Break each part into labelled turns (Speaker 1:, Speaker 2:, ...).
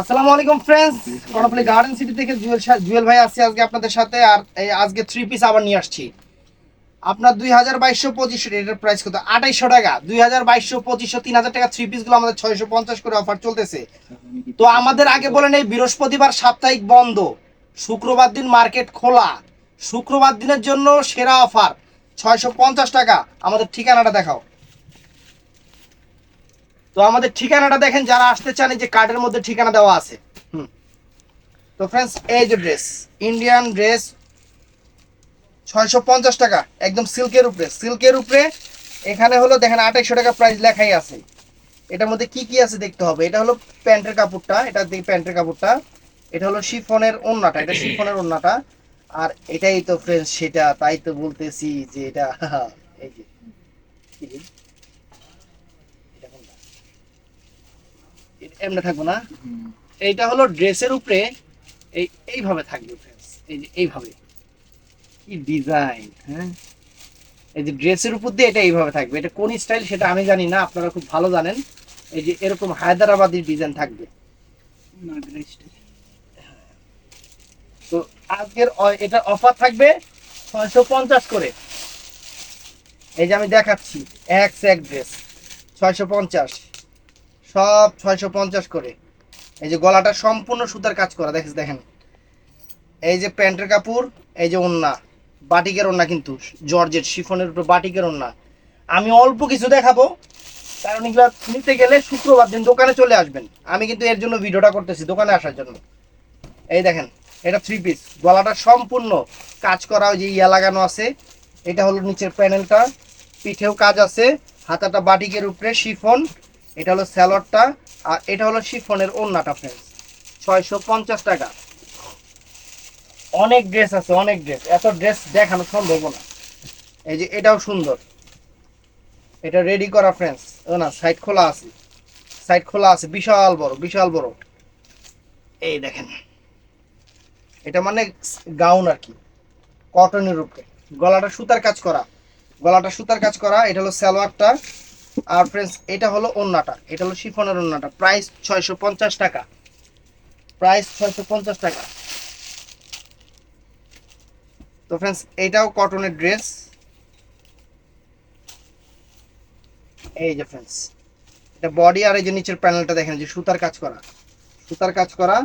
Speaker 1: আসসালামু আলাইকুম friends Karnapalli garden city থেকে জুয়েল জুয়েল ভাই আসছে আজকে আপনাদের সাথে, আর এই আজকে থ্রি পিস আবার নিয়ে আসছি। আপনার দুই হাজার বাইশশো পঁচিশশো এটার প্রাইস কত? আঠাইশশো টাকা। দুই হাজার বাইশশো পঁচিশশো, তিন হাজার টাকা থ্রি পিসগুলো আমাদের ছয়শো পঞ্চাশ করে অফার চলতেছে। তো আমাদের আগে বলেন এই বৃহস্পতিবার সাপ্তাহিক বন্ধ। শুক্রবার দিন মার্কেট খোলা। শুক্রবার দিনের জন্য সেরা অফার ছয়শো পঞ্চাশ টাকা। আমাদের ঠিকানাটা দেখাও। তো আমাদের ঠিকানাটা দেখেন, যারা আসতে চান, এই যে কার্ডের মধ্যে ঠিকানা দেওয়া আছে। হুম। তো ফ্রেন্ডস এই যে ড্রেস ইন্ডিয়ান ড্রেস ছয়শো পঞ্চাশ টাকা, একদম সিল্কের উপরে। সিল্কের উপরে, এখানে হলো দেখেন আঠাইশশো টাকা প্রাইস লেখাই আছে। এটার মধ্যে কি কি আছে দেখতে হবে? এটা হলো প্যান্টের কাপড়টা, এটা প্যান্টের কাপড়টা। এটা হলো শিফনের ওন্নাটা, এটা শিফনের ওন্নাটা। আর এটাই তো ফ্রেন্ডস সেটা, তাই তো বলতেছি যে এটা, এই যে কি রে? এটা কোনটা? এ- এমনি থাকব না। এইটা হলো ড্রেসের উপরে এই এইভাবে থাকবে ফ্রেন্ডস এই যে এইভাবে। কি ডিজাইন হ্যাঁ? এই যে ড্রেসের উপর দিয়ে এটা এইভাবে থাকবে। এটা কোন স্টাইল সেটা আমি জানি না আপনারা খুব ভালো জানেন। এই যে এরকম হায়দ্রাবাদি ডিজাইন থাকবে। তো আজকের এটা অফার থাকবে ছয়শো পঞ্চাশ করে। এই যে আমি দেখাচ্ছি এক এক ড্রেস ছয়শো পঞ্চাশ। সব ছয়শো পঞ্চাশ করে। এই যে গলাটা সম্পূর্ণ সুতার কাজ করা, দেখেন দেখেন। এই যে প্যান্টের কাপড়, এই যে ওন্না, বাটিকের ওন্না কিন্তু, জর্জেট, শিফনের উপর বাটিকের ওন্না। আমি অল্প কিছু দেখাবো, কারণ এগুলো নিতে গেলে শুক্রবার দিন দোকানে চলে আসবেন। আমি কিন্তু এর জন্য ভিডিওটা করতেছি, দোকানে আসার জন্য। এই দেখেন, এটা থ্রি পিস গলাটা সম্পূর্ণ কাজ করা ওই যে ইয়া লাগানো আছে, এটা হলো নিচের প্যানেলটা। পিঠেও কাজ আছে, হাতাটা বাটিকের উপরে, শিফন। এটা হলো স্যালোডটা আর এটা হলো শিফনের ওন্নাটা ফ্রেন্ডস ছয়শো পঞ্চাশ টাকা। অনেক ড্রেস আছে, অনেক ড্রেস এত ড্রেস দেখানো সম্ভব না। এই যে এটাও সুন্দর। এটা রেডি করা ফ্রেন্ডস ও না সাইড খোলা আছে। সাইড খোলা আছে, বিশাল বড় বিশাল বড়। এই দেখেন। এটা মানে গাউন আর কি। কটনের উপরে। গলাটা সুতার কাজ করা। গলাটা সুতার কাজ করা, এটা হলো সালোয়ারটা আর ফ্রেন্ডস এটা হলো ওন্নাটা এটা হলো শিফনের ওন্নাটা প্রাইস ছয়শো পঞ্চাশ টাকা। প্রাইস ছয়শো পঞ্চাশ টাকা। তো ফ্রেন্ডস এটাও কটনের ড্রেস এই যে ফ্রেন্ডস এটা বডি আর এই যে নিচের প্যানেলটা দেখেন, যে সুতার কাজ করা। সুতার কাজ করা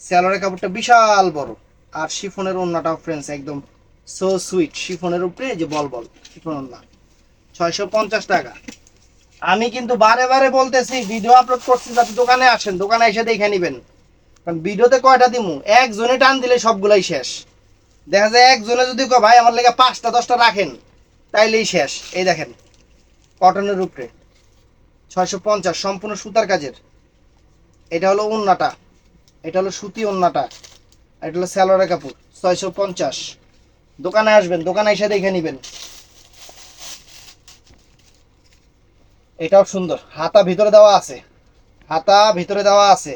Speaker 1: স্যালোয়ারের কাপড়টা বিশাল বড়। আর শিফনের ওন্নাটাও ফ্রেন্ডস একদম সো সুইট শিফনের উপরে যে বল বল শিফন ওন্না ছয়শো পঞ্চাশ টাকা। আমি কিন্তু বারে বারে বলতেছি ভিডিও আপলোড করছি যাতে দোকানে আসেন, দোকানে এসে দেখে নেবেন। কারণ ভিডিওতে কয়টা দিমু? একজনে টান দিলে সবগুলাই শেষ। দেখা যায় একজনে যদি কয়, ভাই, আমার লেগে পাঁচটা, দশটা রাখেন, তাইলেই শেষ। এই দেখেন কটনের উপরে ছয়শো পঞ্চাশ, সম্পূর্ণ সুতার কাজের। এটা হলো উন্নাটা এটা হলো সুতি আর এটা হলো স্যালোয়ারের কাপড়। ছয়শো পঞ্চাশ। দোকানে আসবেন, দোকানে এসে দেখে নেবেন। এটাও সুন্দর। হাতা ভিতরে দেওয়া আছে। হাতা ভিতরে দেওয়া আছে।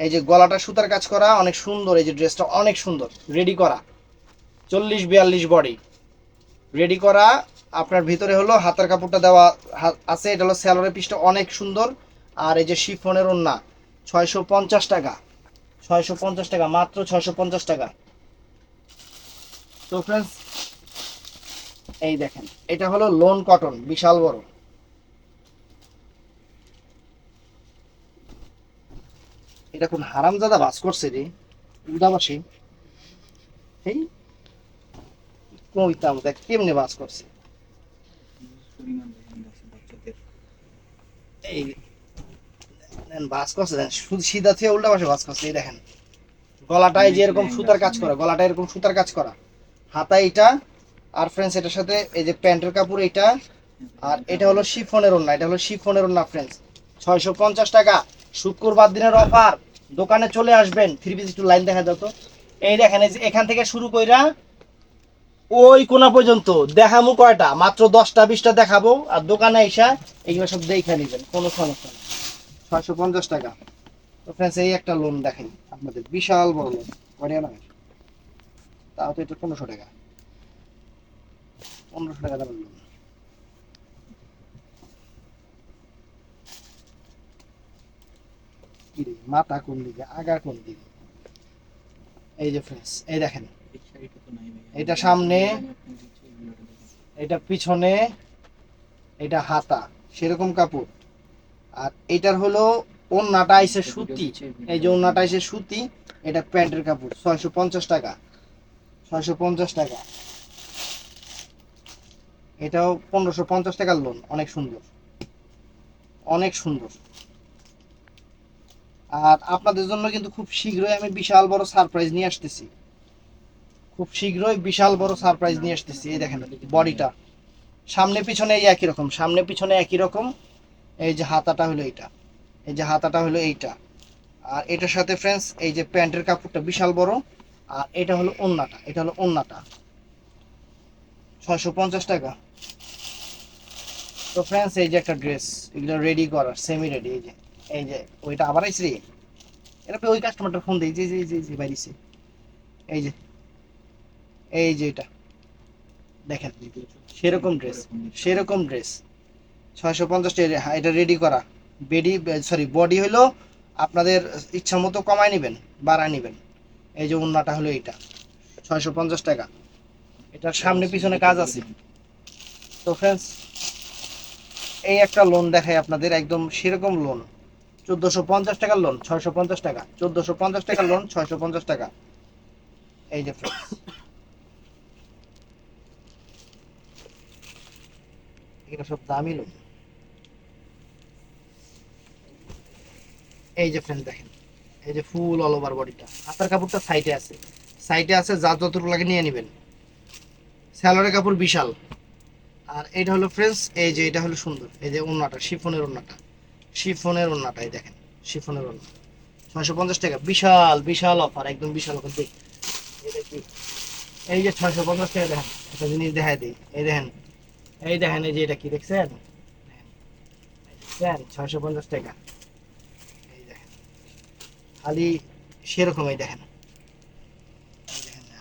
Speaker 1: এই যে গলাটা সুতার কাজ করা, অনেক সুন্দর। এই যে ড্রেসটা অনেক সুন্দর। রেডি করা। চল্লিশ বিয়াল্লিশ বডি রেডি করা। আপনার ভিতরে হলো হাতার কাপড়টা দেওয়া আছে। এটা হলো স্যালোরের পিসটা অনেক সুন্দর। আর এই যে শিফনের ওন্না ছয়শো পঞ্চাশ টাকা। ছয়শো পঞ্চাশ টাকা, মাত্র ছয়শো পঞ্চাশ টাকা। তো ফ্রেন্ডস এই দেখেন, এটা হলো লোন কটন বিশাল বড়। এটা কোন হারামজাদা বাস করছে রে, উদাবাসী। এই কইতাম দেখ কেমনে বাস করছে? এই বাস করছে সিধা থেকে উল্টা পাশে বাস করছে, এই দেখেন। গলাটায় যে এরকম সুতার কাজ করা গলাটা এরকম সুতার কাজ করা। হাতা এটা আর ফ্রেন্ডস এটার সাথে এই যে প্যান্টের কাপড় এটা আর এটা হলো শিফনের ওন্না এটা হলো শিফনের ওন্না ফ্রেন্ডস ছয়শো পঞ্চাশ টাকা। শুক্রবার দিনের অফার। দোকানে চলে আসবেন। থ্রি পিস একটু লাইন দেখা যেত এই দেখেন এই যে এখান থেকে শুরু কইরা ওই কোনা পর্যন্ত। দেখামু কয়টা? মাত্র দশটা বিশটা দেখাবো। আর দোকানে এসে এইগুলো সব দেখে নেবেন। কোনো সমস্যা নেই। ছয়শো পঞ্চাশ টাকা। তো ফ্রেন্ডস এই একটা লোন দেখেন। আপনাদের বিশাল বড় লোন না তাও তো এটা পনেরোশো টাকা। পনেরোশো টাকা দামের লোন কি মাথা কোন দিকে আগা কোন দিকে এই যে ফ্রেন্ডস এই দেখেন। এটা সামনে, এটা পিছনে, এটা হাতা, সেরকম কাপড়। আর এটার হলো ওন্নাটা আইসে সুতি, এই যে ওন্নাটা আইসে সুতি, এটা প্যান্টের কাপড়, ছয়শো পঞ্চাশ টাকা, ছয়শো পঞ্চাশ টাকা। এটাও পনেরোশো পঞ্চাশ টাকার লোন অনেক সুন্দর। অনেক সুন্দর। আর আপনাদের জন্য কিন্তু খুব শীঘ্রই আমি বিশাল বড় সারপ্রাইজ নিয়ে আসতেছি। খুব শীঘ্রই বিশাল বড় সারপ্রাইজ নিয়ে আসতেছি, এই দেখেন বডিটা। সামনে পিছনে এই একই রকম, সামনে পিছনে একই রকম। এই যে হাতাটা হলো এইটা, এই যে হাতাটা হলো এইটা। আর এটার সাথে ফ্রেন্ডস এই যে প্যান্টের কাপড়টা বিশাল বড়। আর এটা হলো ওন্নাটা, এটা হলো ওন্নাটা। ছয়শো পঞ্চাশ টাকা। তো ফ্রেন্ডস এই যে একটা ড্রেস এগুলো রেডি করার সেমি রেডি এই যে। এই যে ওইটা আবার আইসি এটা ওই কাস্টমারটা ফোন দেই যে যে যে যে বাইরিছে এই যে এই যে এটা। দেখেন সেরকম ড্রেস সেরকম ড্রেস ছয়শো পঞ্চাশ হ্যাঁ, এটা রেডি করা। বেডি সরি বডি হলো আপনাদের ইচ্ছা মতো কমায় নেবেন বাড়ায় নেবেন। এই যে উন্নাটা হলো এইটা ছয়শো পঞ্চাশ টাকা। এটার সামনে পিছনে কাজ আছে। তো ফ্রেন্ডস এই একটা লোন দেখায় আপনাদের একদম সেরকম লোন চোদ্দোশো পঞ্চাশ টাকার লোন ছয়শো পঞ্চাশ টাকা। চোদ্দোশো পঞ্চাশ টাকার লোন ছয়শো পঞ্চাশ টাকা। এই যে এটা সব দামি লোন এই যে ফ্রেন্ড দেখেন, এই যে ফুল অল ওভার বডিটা হাতার কাপড়টা সাইডে আছে। সাইডে আছে যা যতটুকু লাগে নিয়ে নেবেন। স্যালোয়ারের কাপড় বিশাল। আর এটা হলো ফ্রেন্ডস এই যে এটা হলো সুন্দর। এই যে ওন্নাটা শিফনের ওন্নাটা শিফনের ওন্নাটা দেখেন, শিফনের ওন্না ছয়শো পঞ্চাশ টাকা, বিশাল বিশাল অফার একদম বিশাল অফার দেখ, এই যে ছয়শো পঞ্চাশ টাকা দেখেন, একটা জিনিস দেখাই দিই। এই দেখেন এই দেখেন, এই যে এটা কি দেখছেন? দেখছেন ছয়শো পঞ্চাশ টাকা। এই দেখেন, খালি দেখেন।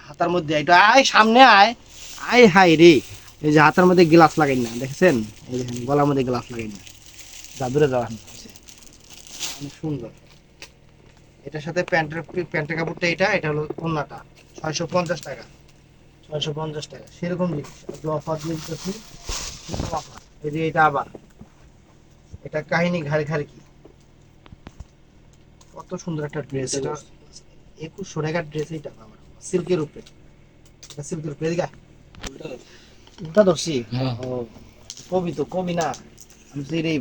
Speaker 1: হাতার মধ্যে এটা আয়, সামনে আয়। আয় হাই রে, এই যে হাতের মধ্যে গ্লাস লাগাই না, দেখছেন? এই দেখেন, গলার মধ্যে গ্লাস লাগাই না। জাদুরে দেওয়া হয়েছে অনেক সুন্দর। এটার সাথে প্যান্টের প্যান্টের কাপড়টা এটা এটা হলো ওন্নাটা। ছয়শো পঞ্চাশ টাকা। ছয়শো পঞ্চাশ টাকা। সেরকম জিনিস। অফার দিতেছি অফার। এই যে এটা আবার। এটা কাহিনী ঘাড়ে ঘাড়ে কি? কত সুন্দর একটা ড্রেস এটা একুশশো টাকার ড্রেস এইটা আমার সিল্কের উপরে। এটা সিল্কের উপরে। এদিকে উল্টা ধরছি।
Speaker 2: হ্যাঁ।
Speaker 1: ও কবি তো কবি না। আমি তো এটাই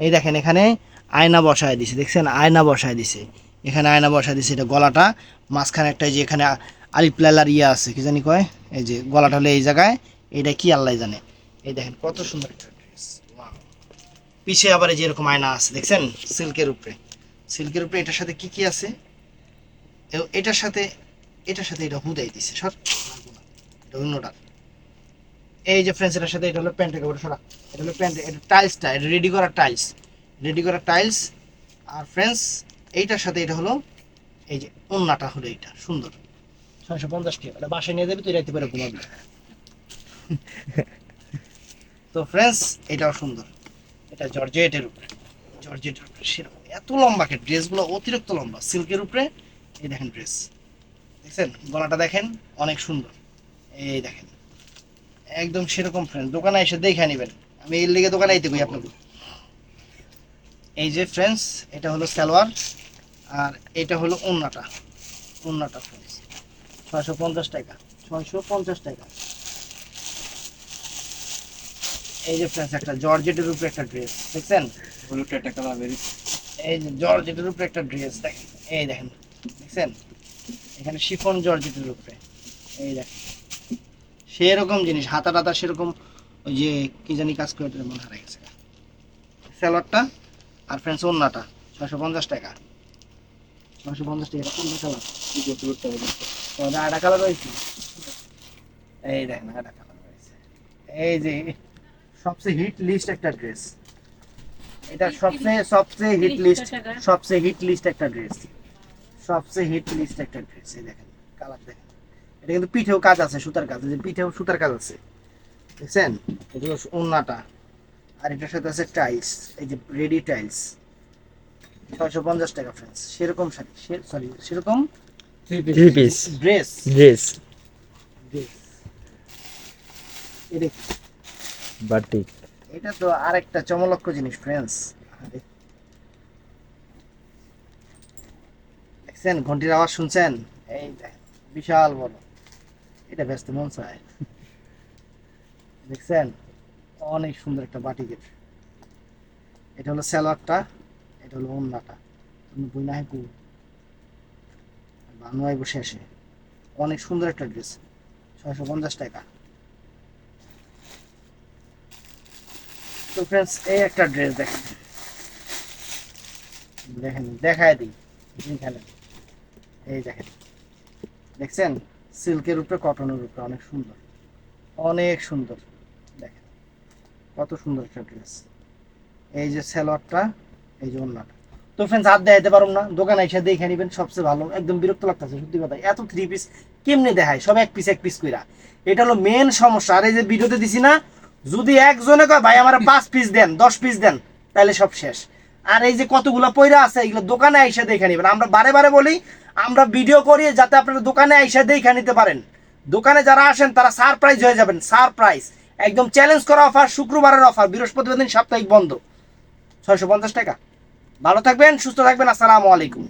Speaker 1: এই দেখেন এখানে আয়না বসায় দিছে, দেখছেন? আয়না বসায় দিছে। এখানে আয়না বসায় দিছে এটা গলাটা। মাঝখানে একটা যে এখানে আলিপ লালার ইয়ে আছে, কি জানি কয়? এই যে গলাটা হলে এই জায়গায়, এটা কি আল্লাহ জানে? এই দেখেন কত সুন্দর একটা ড্রেস পিছে আবার এই যে এরকম আয়না আছে, দেখছেন? সিল্কের উপরে। সিল্কের উপরে এটার সাথে কি কি আছে? এটার সাথে এটার সাথে এটা হুদাই দিছে এটা অন্যটা এই যে ফ্রেন্ডস এটার সাথে এটা হলো প্যান্টের কাপড় সরা। এটা হলো প্যান্ট এটা টাইলসটা এটা রেডি করা টাইলস রেডি করা টাইলস আর ফ্রেন্ডস এইটার সাথে এটা হলো এই যে ওন্নাটা হলো এইটা সুন্দর। ছয়শো পঞ্চাশ টাকা। এটা বাসায় নিয়ে যাবি তুই রাখতে পারে ঘুমাবি। তো ফ্রেন্ডস এটাও সুন্দর। এটা জর্জেটের উপরে। জর্জেটের উপরে সেরকম। এত লম্বা কে ড্রেসগুলো অতিরিক্ত লম্বা। সিল্কের উপরে এই দেখেন ড্রেস দেখছেন? গলাটা দেখেন অনেক সুন্দর। এই দেখেন। একদম সেরকম ফ্রেন্ড দোকানে এসে দেখে নেবেন। আমি এর লিগে দোকানে আইতে কই আপনাকে? এই যে ফ্রেন্ডস এটা হলো সালোয়ার আর এটা হলো ওন্নাটা। ওন্নাটা ফ্রেন্ডস ছয়শো পঞ্চাশ টাকা। ছয়শো পঞ্চাশ টাকা। এই যে ফ্রেন্ডস একটা জর্জেটের উপরে একটা ড্রেস দেখছেন?
Speaker 2: একটা কালার বেরি
Speaker 1: এই যে জর্জেটের উপরে একটা ড্রেস দেখেন। এই দেখেন দেখছেন? এখানে শিফন জর্জেটের উপরে। এই দেখেন। সেরকম জিনিস হাতা টাতা সেরকম ওই যে কি জানি কাজ করে ওটার মনে হারা গেছে। স্যালোয়ারটা আর ফ্রেন্ডস ওন্নাটা ছয়শো পঞ্চাশ টাকা। ছয়শো পঞ্চাশ টাকা কোন কালার আটা কালার রয়েছে? এই দেখেন আটা কালার রয়েছে। এই যে সবচেয়ে হিট লিস্ট একটা ড্রেস এটা সবচেয়ে সবচেয়ে হিট লিস্ট সবচেয়ে হিট লিস্ট একটা ড্রেস সবচেয়ে হিট লিস্ট একটা ড্রেস এই দেখেন কালার দেখেন। এটা কিন্তু পিঠেও কাজ আছে সুতার কাজ যে পিঠেও সুতার কাজ আছে। দেখছেন? এটা হলো ওন্নাটা। আর এটার সাথে আছে টাইলস এই যে রেডি টাইলস। ছয়শো পঞ্চাশ টাকা ফ্রেন্ডস সেরকম শাড়ি সরি সেরকম
Speaker 2: three piece
Speaker 1: dress
Speaker 2: dress
Speaker 1: dress এটা?
Speaker 2: বাটিক
Speaker 1: এটা তো আরেকটা চমলক্ষ জিনিস ফ্রেন্ডস দেখছেন? ঘন্টির আওয়াজ শুনছেন? এই বিশাল বড়। এটা ব্যস্ত, মন চায়। দেখছেন? অনেক সুন্দর একটা বাটিকের এটা হলো স্যালোয়ারটা এটা হলো অন্যটা তুমি বই না হেকু বানুয়ায় বসে আসে অনেক সুন্দর একটা ড্রেস। ছয়শো পঞ্চাশ টাকা। তো ফ্রেন্ডস এই একটা ড্রেস দেখেন। দেখেন, দেখায় দিই। এখানে এই দেখেন। দেখছেন? সিল্কের উপরে, কটনের উপরে। অনেক সুন্দর। অনেক সুন্দর। দেখেন, কত সুন্দর একটা ড্রেস এই যে স্যালোয়ারটা এই যে অন্যটা তো ফ্রেন্ডস হাত দেখাইতে পারুম না। দোকানে এসে দেখে নিবেন, সবচেয়ে ভালো। একদম বিরক্ত লাগতেছে, সত্যি কথা। এত থ্রি পিস কেমনে দেখায়? সব এক পিস এক পিস কইরা। এটা হলো মেন সমস্যা। আর এই যে ভিডিওতে দিছি না, যদি একজনে কয়, ভাই, আমার পাঁচ পিস দেন, দশ পিস দেন তাহলে সব শেষ। আর এই যে কতগুলো পয়রা আছে, এগুলো দোকানে আইসা দেখে নিবেন। আমরা বারে বারে বলি আমরা ভিডিও করি যাতে আপনারা দোকানে এসে দেখে নিতে পারেন। দোকানে যারা আসেন, তারা সারপ্রাইজ হয়ে যাবেন সারপ্রাইজ একদম চ্যালেঞ্জ করা অফার শুক্রবারের অফার বৃহস্পতিবার দিন সাপ্তাহিক বন্ধ। ছয়শো পঞ্চাশ টাকা। ভালো থাকবেন, সুস্থ থাকবেন, আসসালামু আলাইকুম।